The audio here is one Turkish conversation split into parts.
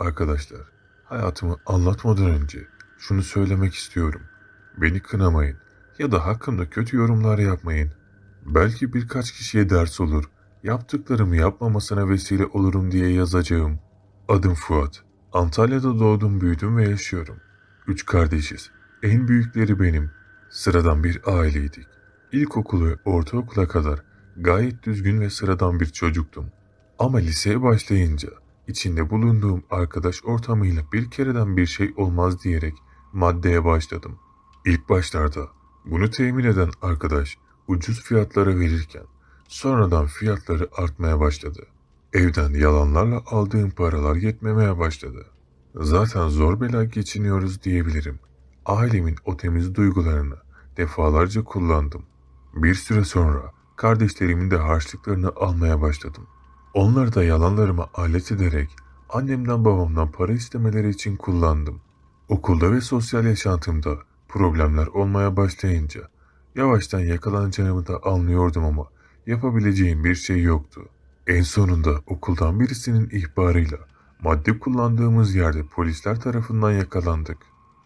Arkadaşlar, hayatımı anlatmadan önce şunu söylemek istiyorum. Beni kınamayın ya da hakkımda kötü yorumlar yapmayın. Belki birkaç kişiye ders olur, yaptıklarımı yapmamasına vesile olurum diye yazacağım. Adım Fuat. Antalya'da doğdum, büyüdüm ve yaşıyorum. Üç kardeşiz. En büyükleri benim. Sıradan bir aileydik. İlkokulu ve ortaokula kadar gayet düzgün ve sıradan bir çocuktum. Ama liseye başlayınca içinde bulunduğum arkadaş ortamıyla bir kereden bir şey olmaz diyerek maddeye başladım. İlk başlarda bunu temin eden arkadaş ucuz fiyatlara verirken sonradan fiyatları artmaya başladı. Evden yalanlarla aldığım paralar yetmemeye başladı. Zaten zor bela geçiniyoruz diyebilirim. Ailemin o temiz duygularını defalarca kullandım. Bir süre sonra kardeşlerimin de harçlıklarını almaya başladım. Onları da yalanlarıma alet ederek annemden babamdan para istemeleri için kullandım. Okulda ve sosyal yaşantımda problemler olmaya başlayınca yavaştan yakalanacağımı da anlıyordum ama yapabileceğim bir şey yoktu. En sonunda okuldan birisinin ihbarıyla madde kullandığımız yerde polisler tarafından yakalandık.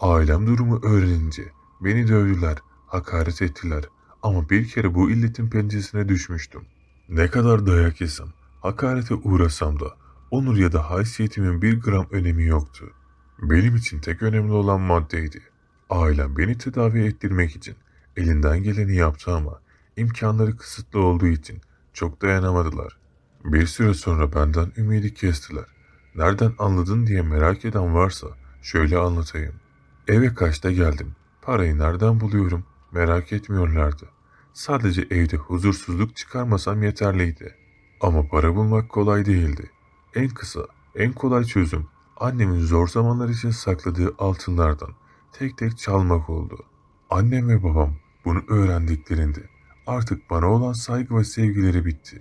Ailem durumu öğrenince beni dövdüler, hakaret ettiler ama bir kere bu illetin pençesine düşmüştüm. Ne kadar dayak yesem, hakarete uğrasam da onur ya da haysiyetimin bir gram önemi yoktu. Benim için tek önemli olan maddeydi. Ailem beni tedavi ettirmek için elinden geleni yaptı ama imkanları kısıtlı olduğu için çok dayanamadılar. Bir süre sonra benden ümidi kestiler. Nereden anladın diye merak eden varsa şöyle anlatayım. Eve kaçta geldim? Parayı nereden buluyorum? Merak etmiyorlardı. Sadece evde huzursuzluk çıkarmasam yeterliydi. Ama para bulmak kolay değildi. En kısa, en kolay çözüm annemin zor zamanlar için sakladığı altınlardan tek tek çalmak oldu. Annem ve babam bunu öğrendiklerinde artık bana olan saygı ve sevgileri bitti.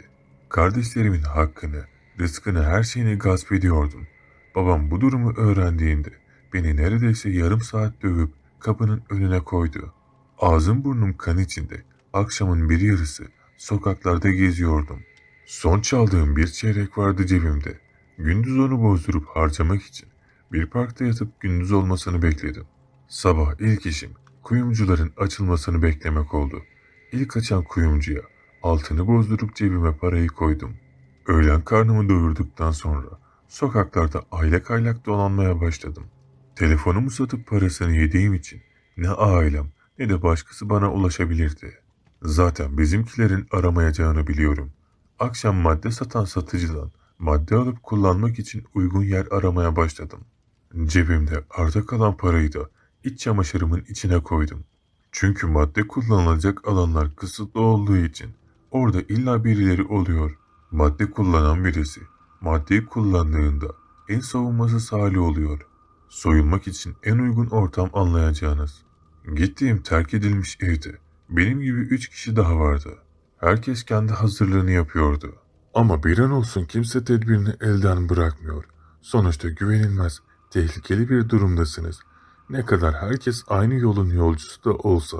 Kardeşlerimin hakkını, rızkını, her şeyini gasp ediyordum. Babam bu durumu öğrendiğinde beni neredeyse yarım saat dövüp kapının önüne koydu. Ağzım burnum kan içinde akşamın bir yarısı sokaklarda geziyordum. Son çaldığım bir çeyrek vardı cebimde. Gündüz onu bozdurup harcamak için bir parkta yatıp gündüz olmasını bekledim. Sabah ilk işim kuyumcuların açılmasını beklemek oldu. İlk açan kuyumcuya altını bozdurup cebime parayı koydum. Öğlen karnımı doyurduktan sonra sokaklarda aylak aylak dolanmaya başladım. Telefonumu satıp parasını yediğim için ne ailem ne de başkası bana ulaşabilirdi. Zaten bizimkilerin aramayacağını biliyorum. Akşam madde satan satıcıdan madde alıp kullanmak için uygun yer aramaya başladım. Cebimde arta kalan parayı da iç çamaşırımın içine koydum. Çünkü madde kullanılacak alanlar kısıtlı olduğu için orada illa birileri oluyor. Madde kullanan birisi maddeyi kullandığında en savunmasız hali oluyor. Soyulmak için en uygun ortam anlayacağınız. Gittiğim terk edilmiş evde benim gibi üç kişi daha vardı. Herkes kendi hazırlığını yapıyordu. Ama bir an olsun kimse tedbirini elden bırakmıyor. Sonuçta güvenilmez, tehlikeli bir durumdasınız. Ne kadar herkes aynı yolun yolcusu da olsa.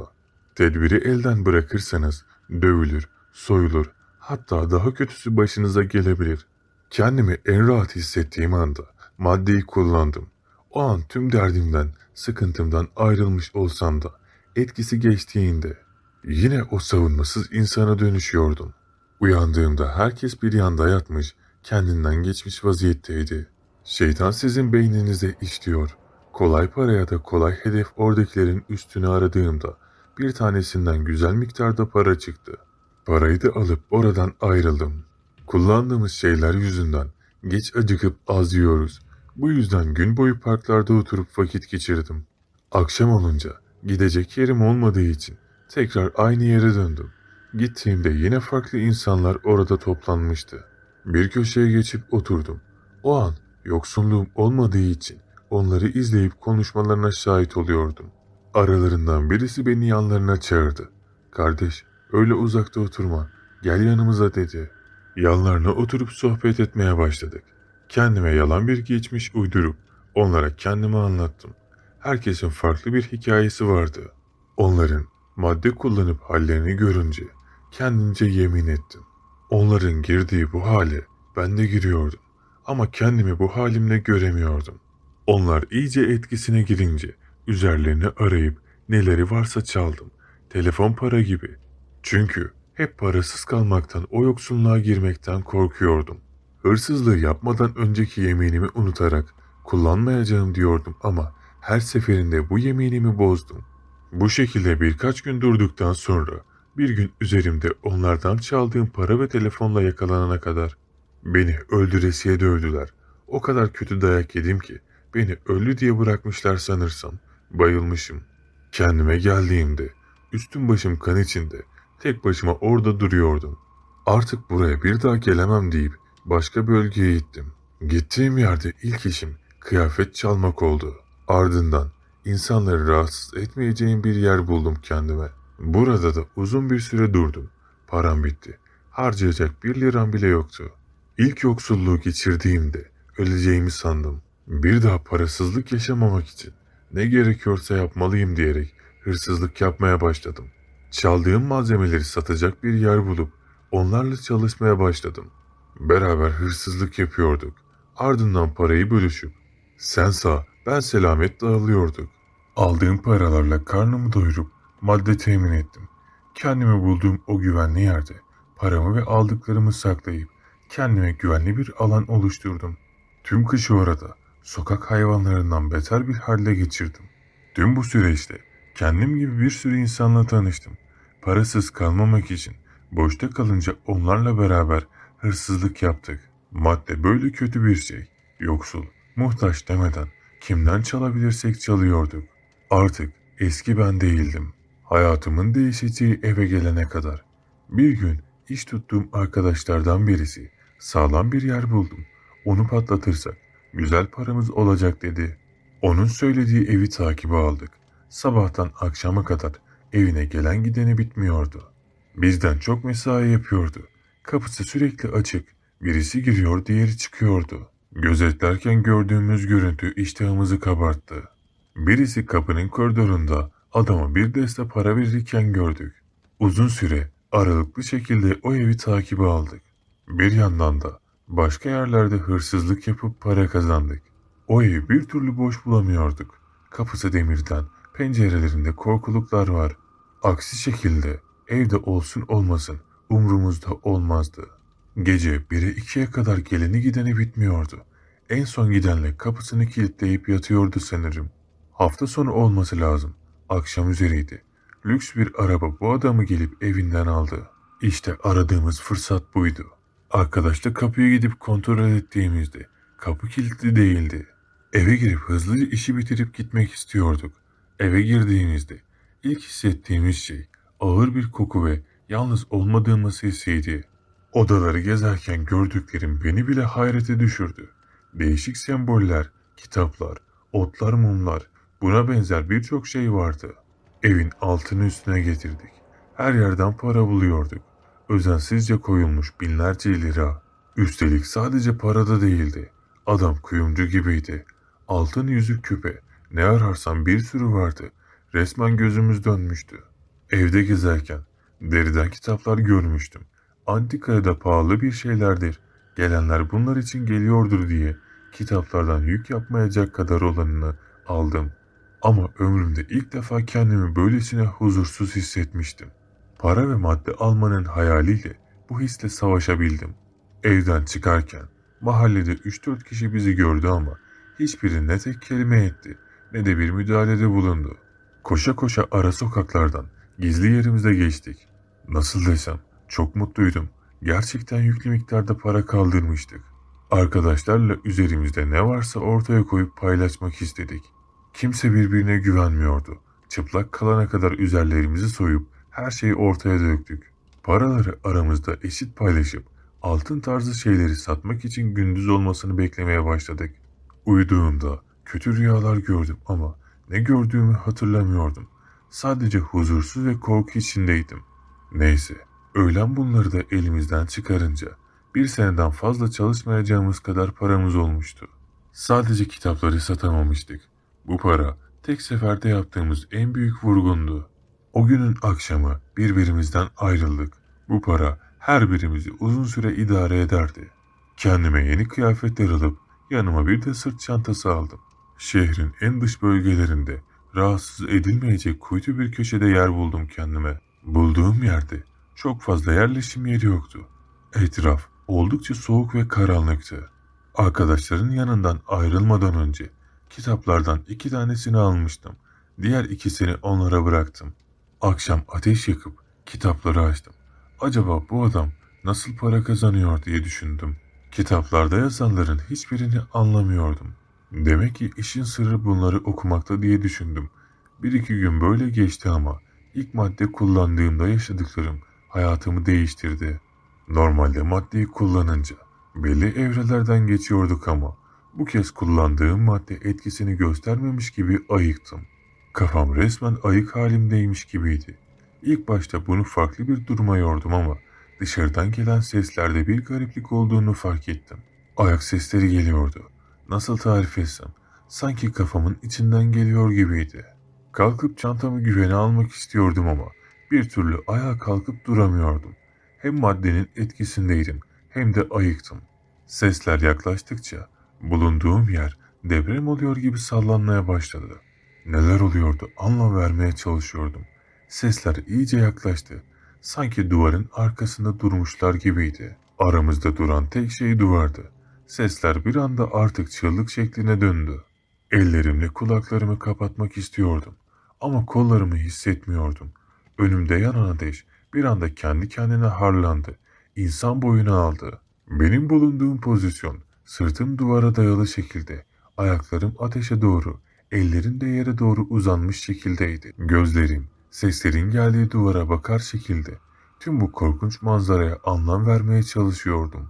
Tedbiri elden bırakırsanız dövülür, soyulur, hatta daha kötüsü başınıza gelebilir. Kendimi en rahat hissettiğim anda maddeyi kullandım. O an tüm derdimden, sıkıntımdan ayrılmış olsam da etkisi geçtiğinde yine o savunmasız insana dönüşüyordum. Uyandığımda herkes bir yanda yatmış, kendinden geçmiş vaziyetteydi. Şeytan sizin beyninize işliyor. Kolay para ya da kolay hedef oradakilerin üstünü aradığımda bir tanesinden güzel miktarda para çıktı. Parayı da alıp oradan ayrıldım. Kullandığımız şeyler yüzünden geç acıkıp az yiyoruz. Bu yüzden gün boyu parklarda oturup vakit geçirdim. Akşam olunca gidecek yerim olmadığı için tekrar aynı yere döndüm. Gittiğimde yine farklı insanlar orada toplanmıştı. Bir köşeye geçip oturdum. O an yoksunluğum olmadığı için onları izleyip konuşmalarına şahit oluyordum. Aralarından birisi beni yanlarına çağırdı. Kardeş, öyle uzakta oturma. Gel yanımıza dedi. Yanlarına oturup sohbet etmeye başladık. Kendime yalan bir geçmiş uydurup onlara kendimi anlattım. Herkesin farklı bir hikayesi vardı. Onların madde kullanıp hallerini görünce kendince yemin ettim. Onların girdiği bu hale ben de giriyordum. ama kendimi bu halimle göremiyordum. Onlar iyice etkisine girince üzerlerini arayıp neleri varsa çaldım. Telefon para gibi. Çünkü hep parasız kalmaktan, o yoksunluğa girmekten korkuyordum. Hırsızlığı yapmadan önceki yeminimi unutarak kullanmayacağım diyordum ama her seferinde bu yeminimi bozdum. Bu şekilde birkaç gün durduktan sonra bir gün üzerimde onlardan çaldığım para ve telefonla yakalanana kadar beni öldüresiye dövdüler. O kadar kötü dayak yedim ki beni ölü diye bırakmışlar sanırsam. Bayılmışım. Kendime geldiğimde üstüm başım kan içinde tek başıma orada duruyordum. Artık buraya bir daha gelemem deyip başka bölgeye gittim. Gittiğim yerde ilk işim kıyafet çalmak oldu. Ardından insanları rahatsız etmeyeceğim bir yer buldum kendime. Burada da uzun bir süre durdum. Param bitti. Harcayacak bir liram bile yoktu. İlk yoksulluğu geçirdiğimde öleceğimi sandım. Bir daha parasızlık yaşamamak için ne gerekiyorsa yapmalıyım diyerek hırsızlık yapmaya başladım. Çaldığım malzemeleri satacak bir yer bulup onlarla çalışmaya başladım. Beraber hırsızlık yapıyorduk. Ardından parayı bölüşüp sen sağ ben selamet dağılıyorduk. Aldığım paralarla karnımı doyurup madde temin ettim. Kendimi bulduğum o güvenli yerde paramı ve aldıklarımı saklayıp kendime güvenli bir alan oluşturdum. Tüm kışı orada sokak hayvanlarından beter bir halde geçirdim. Tüm bu süreçte kendim gibi bir sürü insanla tanıştım. Parasız kalmamak için boşta kalınca onlarla beraber hırsızlık yaptık. Madde böyle kötü bir şey. Yoksul, muhtaç demeden kimden çalabilirsek çalıyorduk. Artık eski ben değildim. Hayatımın değişeceği eve gelene kadar. Bir gün iş tuttuğum arkadaşlardan birisi sağlam bir yer buldum. Onu patlatırsak güzel paramız olacak dedi. Onun söylediği evi takibe aldık. Sabahtan akşama kadar evine gelen gideni bitmiyordu. Bizden çok mesai yapıyordu. Kapısı sürekli açık. Birisi giriyor, diğeri çıkıyordu. Gözetlerken gördüğümüz görüntü iştahımızı kabarttı. Birisi kapının koridorunda adama bir deste para verirken gördük. Uzun süre aralıklı şekilde o evi takibe aldık. Bir yandan da başka yerlerde hırsızlık yapıp para kazandık. O evi bir türlü boş bulamıyorduk. Kapısı demirden, pencerelerinde korkuluklar var. Aksi şekilde evde olsun olmasın umrumuzda olmazdı. Gece 1'e 2'ye kadar geleni gideni bitmiyordu. En son gidenle kapısını kilitleyip yatıyordu sanırım. Hafta sonu olması lazım. Akşam üzeriydi. Lüks bir araba bu adamı gelip evinden aldı. İşte aradığımız fırsat buydu. Arkadaşla kapıya gidip kontrol ettiğimizde kapı kilitli değildi. Eve girip hızlıca işi bitirip gitmek istiyorduk. Eve girdiğimizde ilk hissettiğimiz şey ağır bir koku ve yalnız olmadığımız hissiydi. Odaları gezerken gördüklerim beni bile hayrete düşürdü. Değişik semboller, kitaplar, otlar, mumlar, buna benzer birçok şey vardı. Evin altını üstüne getirdik. Her yerden para buluyorduk. Özensizce koyulmuş binlerce lira. Üstelik sadece parada değildi. Adam kuyumcu gibiydi. Altın yüzük küpe. Ne ararsan bir sürü vardı. Resmen gözümüz dönmüştü. Evde gezerken deriden kitaplar görmüştüm. Antikaya da pahalı bir şeylerdir. Gelenler bunlar için geliyordur diye kitaplardan yük yapmayacak kadar olanını aldım. Ama ömrümde ilk defa kendimi böylesine huzursuz hissetmiştim. Para ve madde almanın hayaliyle bu hisle savaşabildim. Evden çıkarken mahallede 3-4 kişi bizi gördü ama hiçbiri ne tek kelime etti ne de bir müdahalede bulundu. Koşa koşa ara sokaklardan gizli yerimize geçtik. Nasıl desem çok mutluydum. Gerçekten yüklü miktarda para kaldırmıştık. Arkadaşlarla üzerimizde ne varsa ortaya koyup paylaşmak istedik. Kimse birbirine güvenmiyordu. Çıplak kalana kadar üzerlerimizi soyup her şeyi ortaya döktük. Paraları aramızda eşit paylaşıp altın tarzı şeyleri satmak için gündüz olmasını beklemeye başladık. Uyuduğumda kötü rüyalar gördüm ama ne gördüğümü hatırlamıyordum. Sadece huzursuz ve korku içindeydim. Neyse, öğlen bunları da elimizden çıkarınca bir seneden fazla çalışmayacağımız kadar paramız olmuştu. Sadece kitapları satamamıştık. Bu para tek seferde yaptığımız en büyük vurgundu. O günün akşamı birbirimizden ayrıldık. Bu para her birimizi uzun süre idare ederdi. Kendime yeni kıyafetler alıp yanıma bir de sırt çantası aldım. Şehrin en dış bölgelerinde rahatsız edilmeyecek kuytu bir köşede yer buldum kendime. Bulduğum yerde çok fazla yerleşim yeri yoktu. Etraf oldukça soğuk ve karanlıktı. Arkadaşların yanından ayrılmadan önce kitaplardan iki tanesini almıştım. Diğer ikisini onlara bıraktım. Akşam ateş yakıp kitapları açtım. Acaba bu adam nasıl para kazanıyor diye düşündüm. Kitaplarda yazanların hiçbirini anlamıyordum. Demek ki işin sırrı bunları okumakta diye düşündüm. Bir iki gün böyle geçti ama ilk madde kullandığımda yaşadıklarım hayatımı değiştirdi. Normalde maddeyi kullanınca belli evrelerden geçiyorduk ama bu kez kullandığım madde etkisini göstermemiş gibi ayıktım. Kafam resmen ayık halimdeymiş gibiydi. İlk başta bunu farklı bir duruma yordum ama dışarıdan gelen seslerde bir gariplik olduğunu fark ettim. Ayak sesleri geliyordu. Nasıl tarif etsem sanki kafamın içinden geliyor gibiydi. Kalkıp çantamı güvene almak istiyordum ama bir türlü ayağa kalkıp duramıyordum. Hem maddenin etkisindeydim hem de ayıktım. Sesler yaklaştıkça bulunduğum yer deprem oluyor gibi sallanmaya başladı. Neler oluyordu anlam vermeye çalışıyordum. Sesler iyice yaklaştı. Sanki duvarın arkasında durmuşlar gibiydi. Aramızda duran tek şey duvardı. Sesler bir anda artık çığlık şekline döndü. Ellerimle kulaklarımı kapatmak istiyordum. Ama kollarımı hissetmiyordum. Önümde yanan ateş bir anda kendi kendine harlandı. İnsan boyunu aldı. Benim bulunduğum pozisyon sırtım duvara dayalı şekilde, ayaklarım ateşe doğru, ellerim de yere doğru uzanmış şekildeydi. Gözlerim seslerin geldiği duvara bakar şekilde tüm bu korkunç manzaraya anlam vermeye çalışıyordum.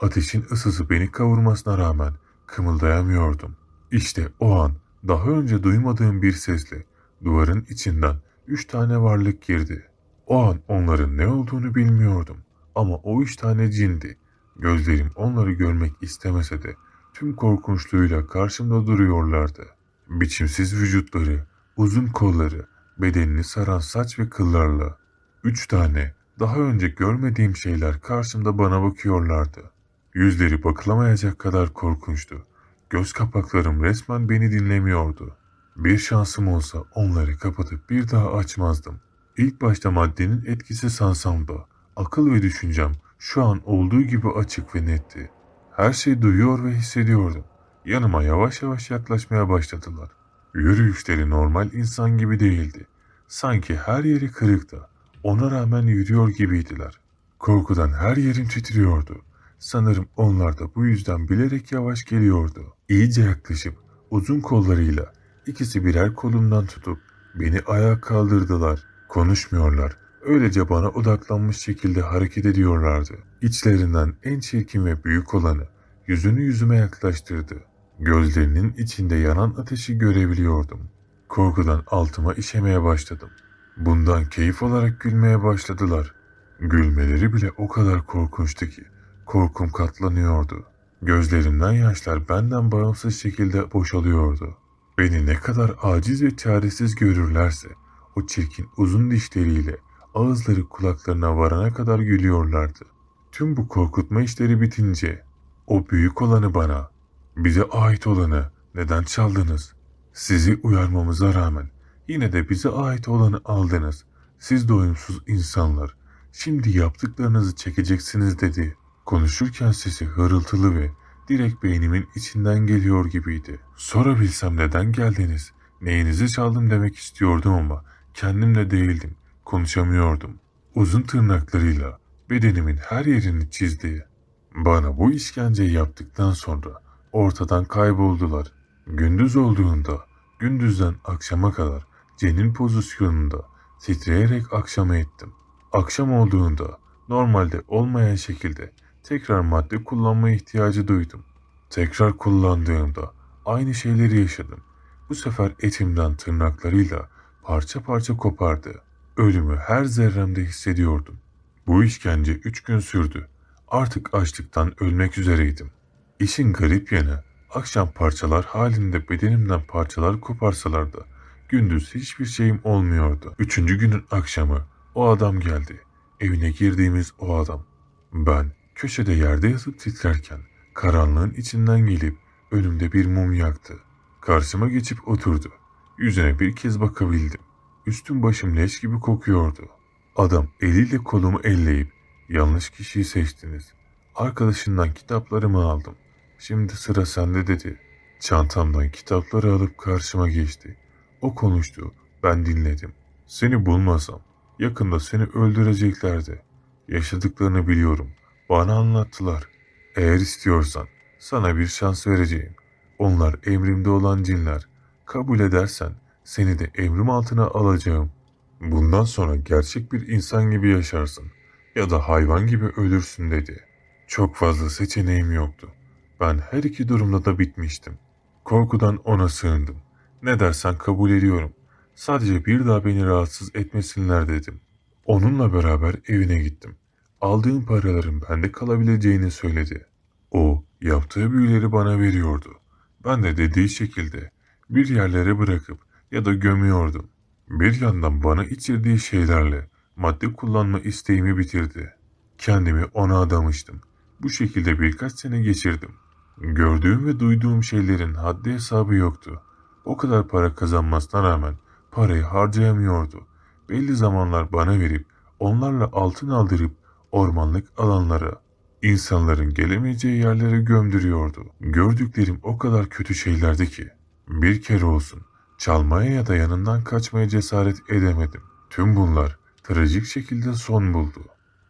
Ateşin ısısı beni kavurmasına rağmen kımıldayamıyordum. İşte o an daha önce duymadığım bir sesle duvarın içinden üç tane varlık girdi. O an onların ne olduğunu bilmiyordum ama o üç tane cindi. Gözlerim onları görmek istemese de tüm korkunçluğuyla karşımda duruyorlardı. Biçimsiz vücutları, uzun kolları, bedenini saran saç ve kıllarla. Üç tane daha önce görmediğim şeyler karşımda bana bakıyorlardı. Yüzleri bakılamayacak kadar korkunçtu. Göz kapaklarım resmen beni dinlemiyordu. Bir şansım olsa onları kapatıp bir daha açmazdım. İlk başta maddenin etkisi sansam da akıl ve düşüncem şu an olduğu gibi açık ve netti. Her şeyi duyuyor ve hissediyordum. Yanıma yavaş yavaş yaklaşmaya başladılar. Yürüyüşleri normal insan gibi değildi. Sanki her yeri kırıktı. Ona rağmen yürüyor gibiydiler. Korkudan her yerim titriyordu. Sanırım onlar da bu yüzden bilerek yavaş geliyordu. İyice yaklaşıp uzun kollarıyla ikisi birer kolumdan tutup beni ayağa kaldırdılar. Konuşmuyorlar. Öylece bana odaklanmış şekilde hareket ediyorlardı. İçlerinden en çirkin ve büyük olanı yüzünü yüzüme yaklaştırdı. Gözlerinin içinde yanan ateşi görebiliyordum. Korkudan altıma işemeye başladım. Bundan keyif olarak gülmeye başladılar. Gülmeleri bile o kadar korkunçtu ki korkum katlanıyordu. Gözlerimden yaşlar benden bağımsız şekilde boşalıyordu. Beni ne kadar aciz ve çaresiz görürlerse o çirkin uzun dişleriyle ağızları kulaklarına varana kadar gülüyorlardı. Tüm bu korkutma işleri bitince o büyük olanı bana, bize ait olanı neden çaldınız? Sizi uyarmamıza rağmen yine de bize ait olanı aldınız. Siz doyumsuz insanlar. Şimdi yaptıklarınızı çekeceksiniz dedi. Konuşurken sesi hırıltılı ve direkt beynimin içinden geliyor gibiydi. Sorabilsem neden geldiniz? Neyinizi çaldım demek istiyordum ama kendimle değildim. Konuşamıyordum. Uzun tırnaklarıyla bedenimin her yerini çizdi. Bana bu işkenceyi yaptıktan sonra ortadan kayboldular. Gündüz olduğunda gündüzden akşama kadar cenin pozisyonunda titreyerek akşama ettim. Akşam olduğunda normalde olmayan şekilde tekrar madde kullanma ihtiyacı duydum. Tekrar kullandığımda aynı şeyleri yaşadım. Bu sefer etimden tırnaklarıyla parça parça kopardı. Ölümü her zerremde hissediyordum. Bu işkence üç gün sürdü. Artık açlıktan ölmek üzereydim. İşin garip yanı akşam parçalar halinde bedenimden parçalar koparsalar da gündüz hiçbir şeyim olmuyordu. Üçüncü günün akşamı o adam geldi. Evine girdiğimiz o adam. Ben Köşede yerde yatıp titrerken karanlığın içinden gelip önümde bir mum yaktı. Karşıma geçip oturdu. Yüzüne bir kez bakabildim. Üstüm başım leş gibi kokuyordu. Adam eliyle kolumu elleyip yanlış kişiyi seçtiniz. Arkadaşından kitaplarımı aldım. Şimdi sıra sende dedi. Çantamdan kitapları alıp karşıma geçti. O konuştu. Ben dinledim. Seni bulmasam yakında seni öldüreceklerdi. Yaşadıklarını biliyorum. Bana anlattılar. Eğer istiyorsan sana bir şans vereceğim. Onlar emrimde olan cinler. Kabul edersen seni de emrim altına alacağım. Bundan sonra gerçek bir insan gibi yaşarsın ya da hayvan gibi ölürsün dedi. Çok fazla seçeneğim yoktu. Ben her iki durumda da bitmiştim. Korkudan ona sığındım. Ne dersen kabul ediyorum. Sadece bir daha beni rahatsız etmesinler dedim. Onunla beraber evine gittim. Aldığım paraların bende kalabileceğini söyledi. O yaptığı büyüleri bana veriyordu. Ben de dediği şekilde bir yerlere bırakıp ya da gömüyordum. Bir yandan bana içirdiği şeylerle madde kullanma isteğimi bitirdi. Kendimi ona adamıştım. Bu şekilde birkaç sene geçirdim. Gördüğüm ve duyduğum şeylerin haddi hesabı yoktu. O kadar para kazanmasına rağmen parayı harcayamıyordu. Belli zamanlar bana verip onlarla altın aldırıp ormanlık alanlara, insanların gelemeyeceği yerlere gömdürüyordu. Gördüklerim o kadar kötü şeylerdi ki bir kere olsun çalmaya ya da yanından kaçmaya cesaret edemedim. Tüm bunlar trajik şekilde son buldu.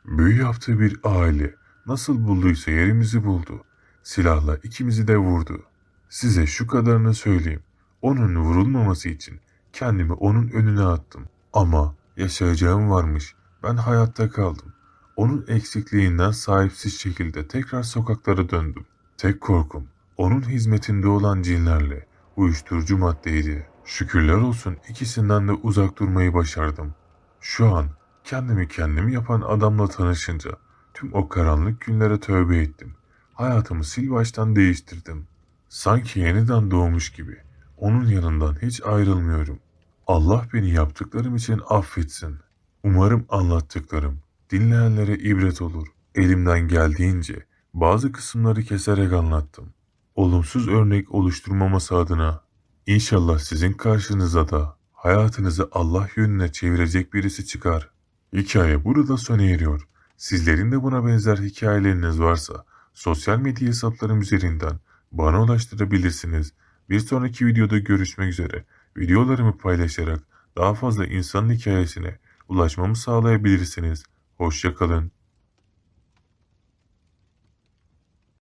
Büyü yaptığı bir aile nasıl bulduysa yerimizi buldu. Silahla ikimizi de vurdu. Size şu kadarını söyleyeyim. Onun vurulmaması için kendimi onun önüne attım. Ama yaşayacağım varmış. Ben hayatta kaldım. Onun eksikliğinden sahipsiz şekilde tekrar sokaklara döndüm. Tek korkum onun hizmetinde olan cinlerle uyuşturucu maddeydi. Şükürler olsun ikisinden de uzak durmayı başardım. Şu an kendimi kendim yapan adamla tanışınca tüm o karanlık günlere tövbe ettim. Hayatımı sil baştan değiştirdim. Sanki yeniden doğmuş gibi. Onun yanından hiç ayrılmıyorum. Allah beni yaptıklarım için affetsin. Umarım anlattıklarım dinleyenlere ibret olur. Elimden geldiğince bazı kısımları keserek anlattım. Olumsuz örnek oluşturmaması adına İnşallah sizin karşınıza da hayatınızı Allah yönüne çevirecek birisi çıkar. Hikaye burada sona eriyor. Sizlerin de buna benzer hikayeleriniz varsa sosyal medya hesaplarım üzerinden bana ulaştırabilirsiniz. Bir sonraki videoda görüşmek üzere. Videolarımı paylaşarak daha fazla insanın hikayesine ulaşmamı sağlayabilirsiniz. Hoşçakalın.